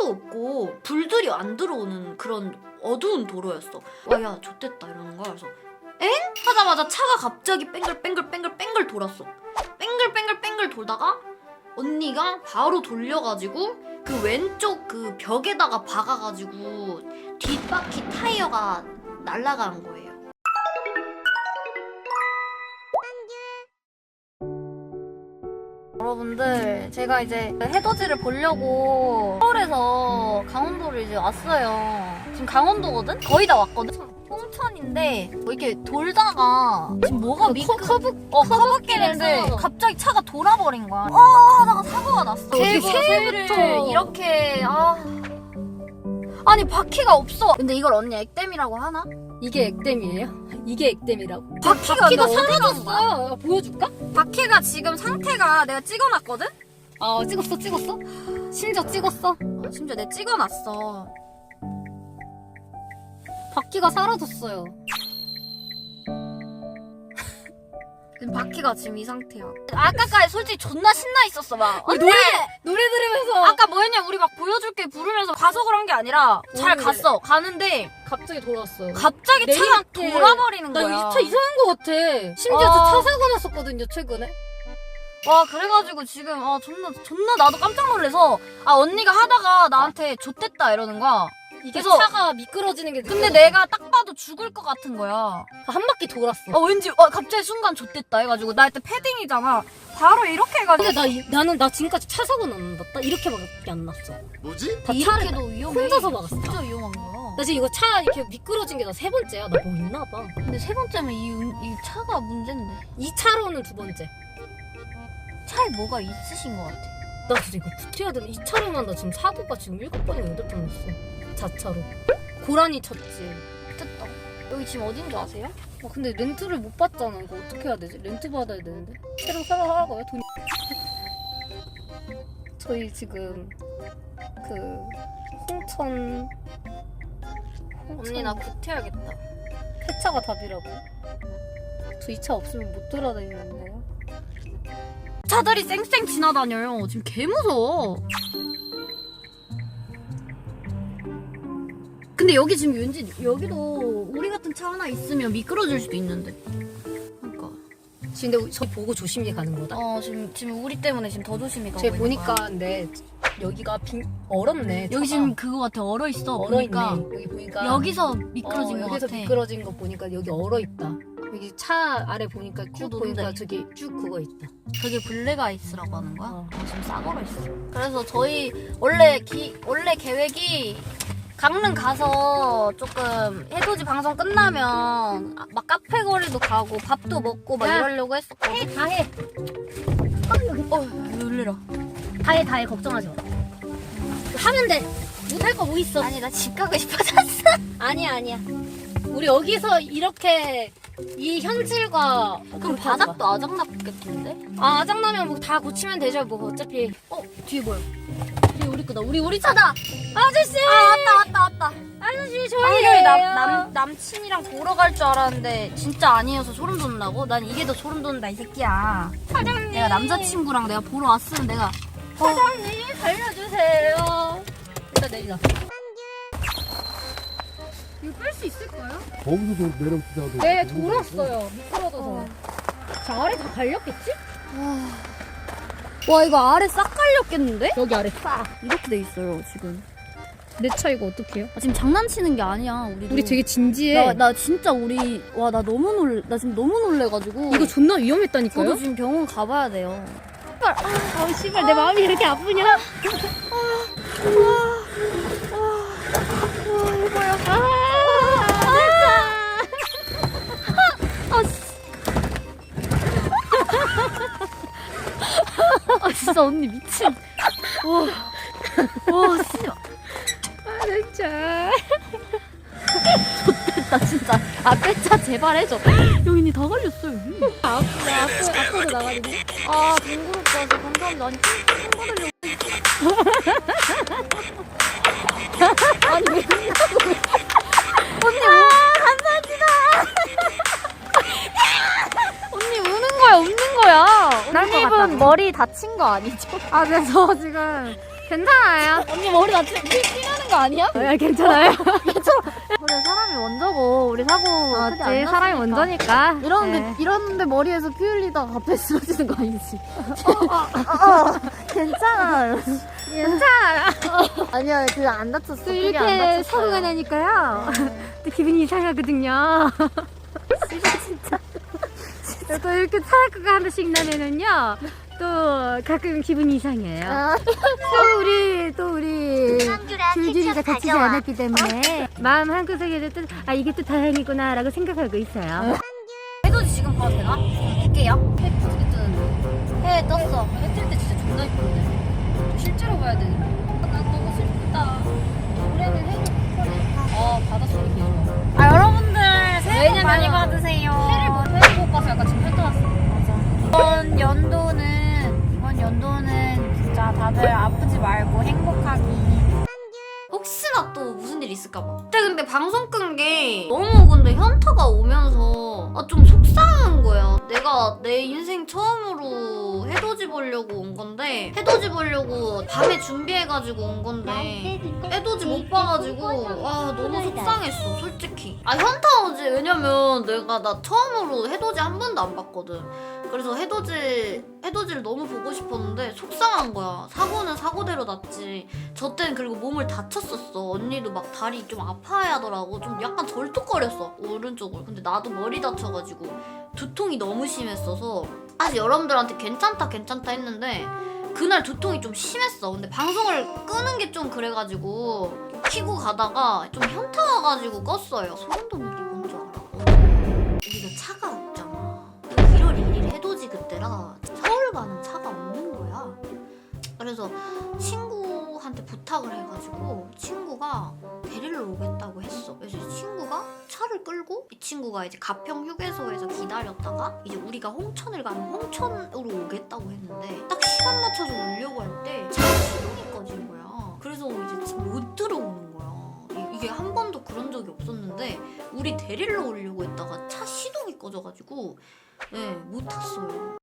차도 없고 불들이 안 들어오는 그런 어두운 도로였어. 와 야 좋댔다 이러는 거야. 그래서 엥? 하자마자 차가 갑자기 뺑글뺑글뺑글뺑글 돌았어. 뺑글뺑글뺑글 돌다가 언니가 바로 돌려가지고 그 왼쪽 그 벽에다가 박아가지고 뒷바퀴 타이어가 날아간 거예요. 여러분들 제가 이제 해돋이를 보려고 서울에서 강원도를 이제 왔어요. 지금 강원도거든? 거의 다 왔거든? 홍천인데 뭐 이렇게 돌다가 지금 뭐가 미끄 커브 어 커브길인데. 갑자기 차가 돌아버린 거야. 어 하다가 사고가 났어. 그리고. 새해를 이렇게 아 아니 바퀴가 없어. 근데 이걸 언니 액땜이라고 하나? 이게 액땜이에요? 이게 액땜이라고? 바퀴가, 바퀴가? 사라졌어. 보여줄까? 바퀴가 지금 상태가 내가 찍어놨거든? 아 찍었어 찍었어? 심지어 찍었어? 어, 심지어 내가 찍어놨어. 바퀴가 사라졌어요. 지금 바퀴가 지금 이 상태야. 아까까지 솔직히 존나 신나 있었어 막. 우리 노래 노래 들으면서 아까 뭐였냐 우리 막 보여줄게 부르면서 가서 그런 게 아니라 잘 갔어. 가는데 갑자기 돌아왔어요. 갑자기 차가 돌아버리는 나 거야. 이차 이상한 거 같아. 심지어 아. 저 차 사고 났었거든요 최근에. 와 그래가지고 지금 아 존나 존나 나도 깜짝 놀래서 아 언니가 하다가 나한테 좆됐다 이러는 거야. 이게 그래서- 차가 미끄러지는 게. 근데 느껴져. 내가 딱 봐도 죽을 것 같은 거야. 한 바퀴 돌았어. 어 왠지 어 갑자기 순간 좆됐다 해가지고 나 그때 패딩이잖아. 바로 이렇게 해가지고 근데 나 이- 나는 나 지금까지 차 사고는 안 났다. 이렇게밖에 안 났어. 뭐지? 다 차를 이렇게도 위험해. 혼자서 막았어. 진짜 위험한 거야. 나 지금 이거 차 이렇게 미끄러진 게 나 세 번째야. 나 뭐 있나 봐. 근데 세 번째면 이, 운- 이 차가 문제인데. 이 차로는 두 번째. 차에 뭐가 있으신 것 같아. 나 진짜 이거 구태야 되는 이 차로만 나 지금 사고가 지금 일곱 번이나 여덟 번 났어. 자차로. 고라니 쳤지. 됐다. 여기 지금 어딘 줄 아세요? 어, 근데 렌트를 못 받잖아. 이거 어떻게 해야 되지? 렌트 받아야 되는데. 새로 사러 하라고요? 돈. 저희 지금 그 홍천 언니 나 구태야겠다. 폐차가 답이라고. 저 이 차 없으면 못 돌아다니는데요. 차들이 쌩쌩 지나다녀요. 지금 개 무서워. 근데 여기 지금 왠지 여기도 우리 같은 차 하나 있으면 미끄러질 수도 있는데. 그러니까. 지금 근데 저 보고 조심히 가는 거다. 어 지금 지금 우리 때문에 지금 더 조심히 가고 제가 있는 보니까 거야. 근데 여기가 빈 얼었네. 여기 차가. 지금 그거 같아 얼어 있어. 얼어 보니까 있네. 여기 보니까 여기서 미끄러진 어, 거 여기서 같아. 미끄러진 거 보니까 여기 얼어 있다. 여기 차 아래 보니까 쭉 그거 보니까 뭔데? 저기 쭉 그거 있다. 그게 블랙 아이스라고 하는 거야? 어. 어, 지금 싸거로 있어. 그래서 저희 원래 기 원래 계획이 강릉 가서 조금 해돋이 방송 끝나면 아, 막 카페 거리도 가고 밥도 먹고 막 야. 이러려고 했었거든. 다 해. 어, 놀래라. 다 해, 다 해. 걱정하지 마. 하면 돼. 못할 거 뭐 있어? 아니 나 집 가고 싶어졌어. 아니야, 아니야. 우리 여기서 이렇게 이 현실과 그럼 바닥도 아작났겠던데? 하자. 아, 짜장라면 뭐 다 고치면 되죠. 뭐 어차피. 어, 뒤에 뭐야? 뒤에 우리 거다. 우리 우리 차다. 아저씨. 아 왔다 왔다 왔다. 아저씨 저희예요. 남, 남, 남친이랑 보러 갈 줄 알았는데 진짜 아니어서 소름 돋는다고? 난 이게 더 소름 돋는다 이 새끼야. 사장님. 내가 남자친구랑 내가 보러 왔으면 내가 사장님 살려주세요. 일단 내리자. 이거 뺄 수 있을까요? 거기서도 내려붙자도 네, 돌았어요. 미끄러져서. 저 아래 다 갈렸겠지? 와 이거 아래 싹 깔렸겠는데? 여기 아래 싹. 이렇게 돼 있어요 지금 내 차 이거 어떡해요? 아, 지금 장난치는 게 아니야 우리도 우리 되게 진지해. 나, 나 진짜 우리 와 나 너무 놀 나 지금 너무 놀래가지고 이거 존나 위험했다니까요? 저도 지금 병원 가봐야 돼요 아, 씨발, 내 마음이 이렇게 아프냐? 아 진짜 언니 미친. 와와 진짜 아, 내 차. 나 진짜. 앞에 차 제발 해줘. 여기 다 걸렸어 여기. 앞으로, 앞으로, 앞으로 나가지고. 아 둥그럽다. 진짜 감사합니다. 아니 총 받으려고 아니 왜 같다고? 머리 다친 거 아니죠? 아, 네, 저 지금 괜찮아요. 언니 머리 나 지금 피나는 거 아니야? 네, 괜찮아요. 그래 사람이 먼저고 우리 사고 크게 안 맞지, 사람이 났으니까. 먼저니까. 이러는데 네. 이러는데 머리에서 피 흘리다가 갑자기 쓰러지는 거 아니지? 괜찮아. 괜찮아요. 아니야 그 안 다쳤어. 또 그게 안 이렇게 다쳤어요. 사고가 나니까요. 또 기분이 이상하거든요. 진짜. 또 이렇게 사고가 한 번씩 나면은요. 또 가끔 기분이 이상해요. 아, 또 우리 또 우리 줄줄이가 다치지 않았기 때문에 마음 한 구석에도 또아 이게 또 다행이구나라고 생각하고 있어요. 해돋이 지금 봐도 되나? 볼게요. 해 뜨는데. 해 떴어. 해 뜰 때 진짜 존나 이쁜데. 실제로 봐야 되는데. 난 너무 슬프다. 올해는 해가 펄해. 아 바닷소리 길어. 아 여러분들 새해 복 많이 받으세요. 해를 못, 해를 못 봐서 약간 지금 해 떠났어. 맞아. 이번 연도는 다들 아프지 말고 행복하기. 혹시나 또 무슨 일 있을까봐. 그때 근데 방송 끈 게 너무 근데 현타가 오면서 아, 좀 속상한 거야. 내가 내 인생 처음으로 해돋이 보려고 온 건데 해돋이 보려고 밤에 준비해가지고 온 건데 해돋이 못 봐가지고 와 너무 속상했어 솔직히. 아 현타 오지 왜냐면 내가 나 처음으로 해돋이 한 번도 안 봤거든. 그래서 해돋이 해돋이를 너무 보고 싶었는데 속상한 거야. 사고는 사고대로 났지. 저 때는 그리고 몸을 다쳤었어. 언니도 막 다리 좀 아파야 하더라고. 좀 약간 덜뚝거렸어. 오른쪽을. 근데 나도 머리 다쳐가지고 두통이 너무 심했어서 사실 여러분들한테 괜찮다 괜찮다 했는데 그날 두통이 좀 심했어. 근데 방송을 끄는 게 좀 그래가지고 키고 가다가 좀 현타 와가지고 껐어요. 소름 돋는 게뭔줄 알아? 우리가 차가 없잖아. 1월 1일 해돋이 그때라 서울 가는 차가 없는 거야. 그래서 친구 한테 부탁을 해가지고 친구가 데리러 오겠다고 했어. 그래서 이 친구가 차를 끌고 이 친구가 이제 가평 휴게소에서 기다렸다가 이제 우리가 홍천을 가면 홍천으로 오겠다고 했는데 딱 시간 맞춰서 오려고 할 때 차가 시동이 꺼진 거야. 그래서 이제 집못 들어오는 거야. 이- 이게 한 번도 그런 적이 없었는데 우리 데리러 오려고 했다가 차 시동이 꺼져가지고 네, 못 탔어요.